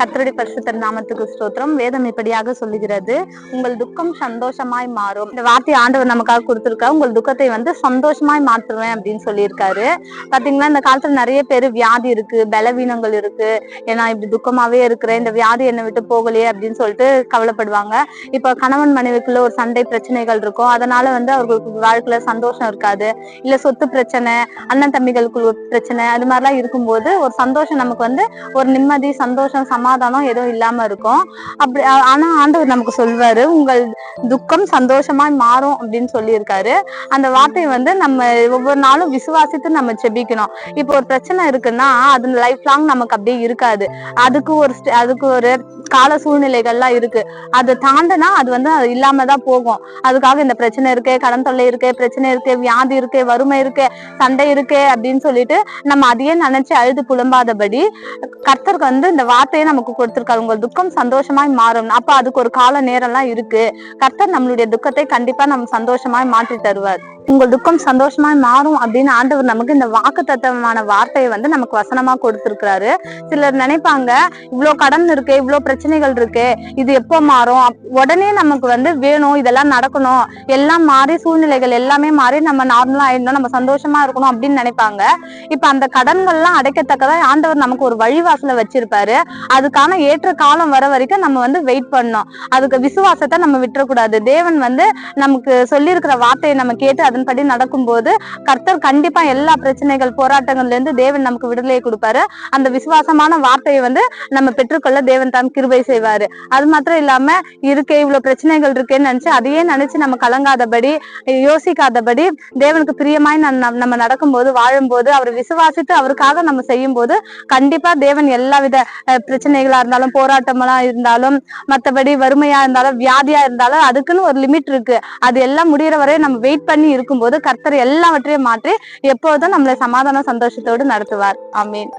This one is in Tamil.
கத்தருடைய பரிசுத்த நாமத்துக்கு ஸ்தோத்திரம். வேதம் இப்படியாக சொல்லுகிறது. உங்கள் துக்கம் சந்தோஷமாய் மாறும். இந்த வார்த்தை ஆண்டவர் நமக்காக கொடுத்துருக்கா உங்கள் துக்கத்தை வந்து சந்தோஷமாய் மாற்றுவேன் அப்படின்னு சொல்லியிருக்காரு. பாத்தீங்கன்னா இந்த காலத்துல நிறைய பேர் வியாதி இருக்கு பலவீனங்கள் இருக்கு. ஏன்னா இப்படி துக்கமாவே இருக்கிறேன் இந்த வியாதி என்னை விட்டு போகலையே அப்படின்னு சொல்லிட்டு கவலைப்படுவாங்க. இப்ப கணவன் மனைவிக்குள்ள ஒரு சண்டை பிரச்சனைகள் இருக்கும். அதனால வந்து அவர்களுக்கு வாழ்க்கையில சந்தோஷம் இருக்காது. இல்ல சொத்து பிரச்சனை அண்ணன் தம்பிகளுக்குள்ள பிரச்சனை அது மாதிரிலாம் இருக்கும்போது ஒரு சந்தோஷம் நமக்கு வந்து ஒரு நிம்மதி சந்தோஷம் சமாதானம் எதுவும் இல்லாம இருக்கும். அப்படி ஆனா ஆண்டவர் நமக்கு சொல்வாரு உங்கள் துக்கம் சந்தோஷமாய் மாறும் அப்படின்னு சொல்லியிருக்காரு. அந்த வார்த்தையை வந்து நம்ம ஒவ்வொரு நாளும் விசுவாசித்து நம்ம செபிக்கணும் இப்போ ஒரு பிரச்சனை இருக்குன்னா அது லைஃப் லாங் நமக்கு அப்படியே இருக்காது. அதுக்கு ஒரு அதுக்கு ஒரு கால சூழ்நிலைகள்லாம் இருக்கு. அதை தாண்டினா அது வந்து அது இல்லாம தான் போகும். அதுக்காக இந்த பிரச்சனை இருக்கு கடன் தொல்லை இருக்கு பிரச்சனை இருக்கு வியாதி இருக்கு வறுமை இருக்கு சண்டை இருக்கு அப்படின்னு சொல்லிட்டு நம்ம அதையே நினைச்சு அழுது புலம்பாதபடி கர்த்தருக்கு வந்து இந்த வார்த்தையை நமக்கு கொடுத்திருக்காரு. உங்கள் துக்கம் சந்தோஷமாய் மாறும். அப்ப அதுக்கு ஒரு கால நேரம்லாம் இருக்கு. கர்த்தர் நம்மளுடைய துக்கத்தை கண்டிப்பா நம்ம சந்தோஷமாய் மாற்றி தருவார். உங்கள் துக்கம் சந்தோஷமா மாறும் அப்படின்னு ஆண்டவர் நமக்கு இந்த வாக்கு தத்துவமான வார்த்தையை வந்து நமக்கு வசனமா கொடுத்திருக்கிறாரு. சிலர் நினைப்பாங்க இவ்வளவு கடன் இருக்கு இவ்வளவு பிரச்சனைகள் இருக்கு இது எப்போ மாறும்? உடனே நமக்கு வந்து வேணும் இதெல்லாம் நடக்கணும் எல்லாம் மாறி சூழ்நிலைகள் எல்லாமே மாறி நம்ம நார்மலா ஆயிடணும் நம்ம சந்தோஷமா இருக்கணும் அப்படின்னு நினைப்பாங்க. இப்ப அந்த கடன்கள்லாம் அடைக்கத்தக்கதா ஆண்டவர் நமக்கு ஒரு வழிவாசல வச்சிருப்பாரு. அதுக்கான ஏற்ற காலம் வர வரைக்கும் நம்ம வந்து வெயிட் பண்ணோம் அதுக்கு விசுவாசத்தை நம்ம விட்டுறக்கூடாது. தேவன் வந்து நமக்கு சொல்லியிருக்கிற வார்த்தையை நம்ம கேட்டு அதன்படி நடக்கும்போது கர்த்தர் கண்டிப்பா எல்லா பிரச்சனைகள் போராட்டங்கள்ல இருந்து தேவன் நமக்கு விடுதலையை கொடுப்பாரு. அந்த விசுவாசமான வார்த்தையை வந்து நம்ம பெற்றுக்கொள்ள தேவன் தான் கிருபை செய்வாரு. அது மாத்திரம் இல்லாம இருக்கே இவ்வளவு பிரச்சனைகள் இருக்கேன்னு நினைச்சு அதையே நினைச்சு நம்ம கலங்காதபடி யோசிக்காதபடி தேவனுக்கு பிரியமாய் நம்ம நடக்கும்போது வாழும்போது அவரை விசுவாசித்து அவருக்காக நம்ம செய்யும் போது கண்டிப்பா தேவன் எல்லா வித பிரச்சனைகளா இருந்தாலும் போராட்டங்களா இருந்தாலும் மத்தபடி வறுமையா இருந்தாலும் வியாதியா இருந்தாலும் அதுக்குன்னு ஒரு லிமிட் இருக்கு. அது எல்லாம் முடியற வரை நம்ம வெயிட் பண்ணி இருக்கும்போது கர்த்தர் எல்லாவற்றையும் மாற்றி எப்போதும் நம்மளை சமாதான சந்தோஷத்தோடு நடத்துவார். ஆமீன்.